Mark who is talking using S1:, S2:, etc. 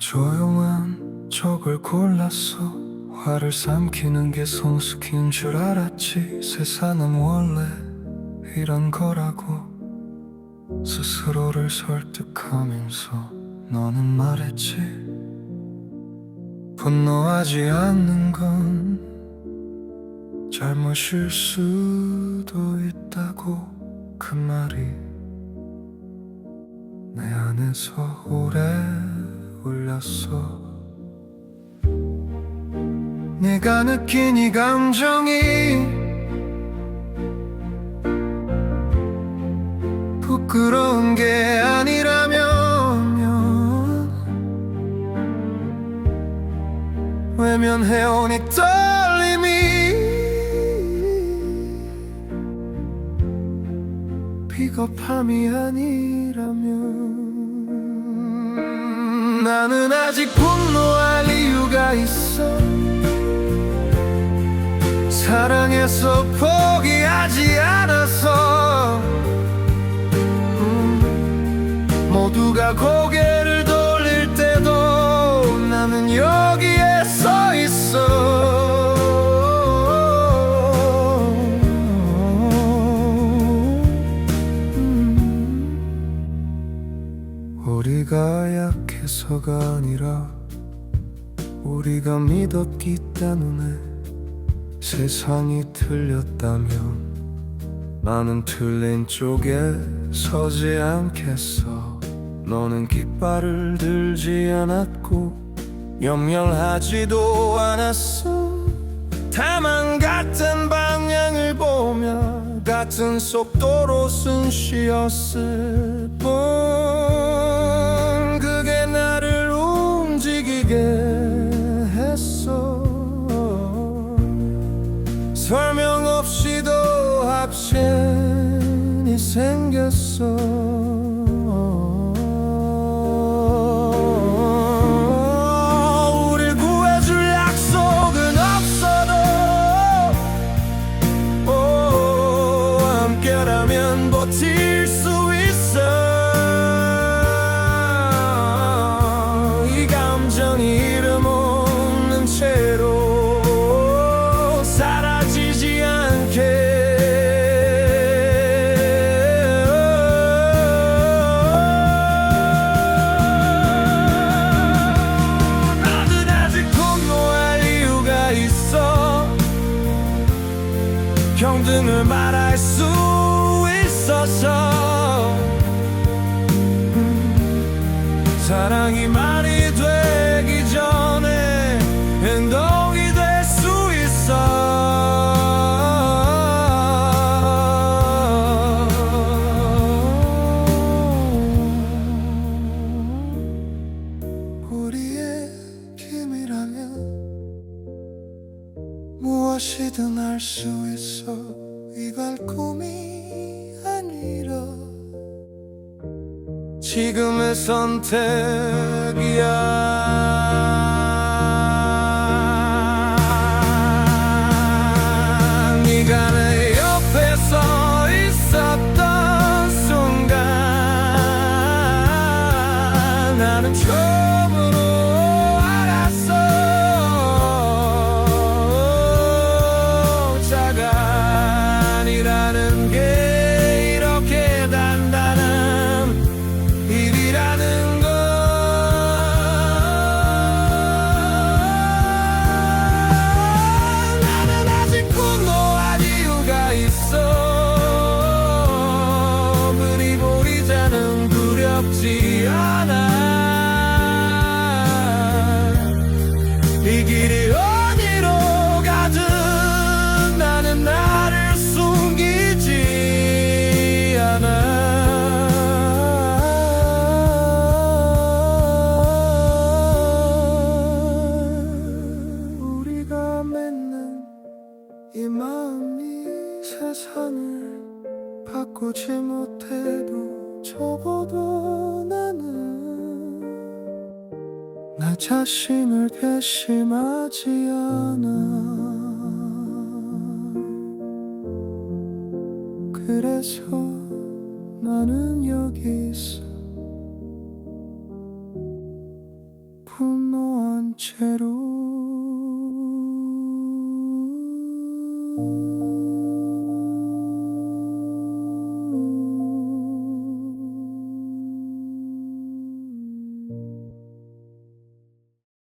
S1: 조용한 적을 골랐어. 화를 삼키는 게 성숙인 줄 알았지. 세상은 원래 이런 거라고. 스스로를 설득하면서 너는 말했지. 분노하지 않는 건 잘못일 수도 있다고. 그 말이 내 안에서 오래 울렸어. 네가 느낀 이 감정이 부끄러운 게 아니라면 외면해온 이 떨림이 비겁함이 아니라면 나는 아직 분노할 이유가 있어. 사랑해서 포기하지 않아서 약해서가 아니라 우리가 믿었기 때문에 세상이 틀렸다면 나는 틀린 쪽에 서지 않겠어. 너는 깃발을 들지 않았고 염려하지도 않았어. 다만 같은 방향을 보며 같은 속도로 숨 쉬었을 뿐 버틸 등을 말할 수 있어서 음, 사랑이 말이 무엇이든 할수 있어. 이걸 꿈이 아니라 지금의 선택이야. 네가 내 옆에 서 있었던 순간 나는 처음으로 이 마음이 세상을 바꾸지 못해도 적어도 나는 나 자신을 괘씸하지 않아. 그래서 나는 여기 있어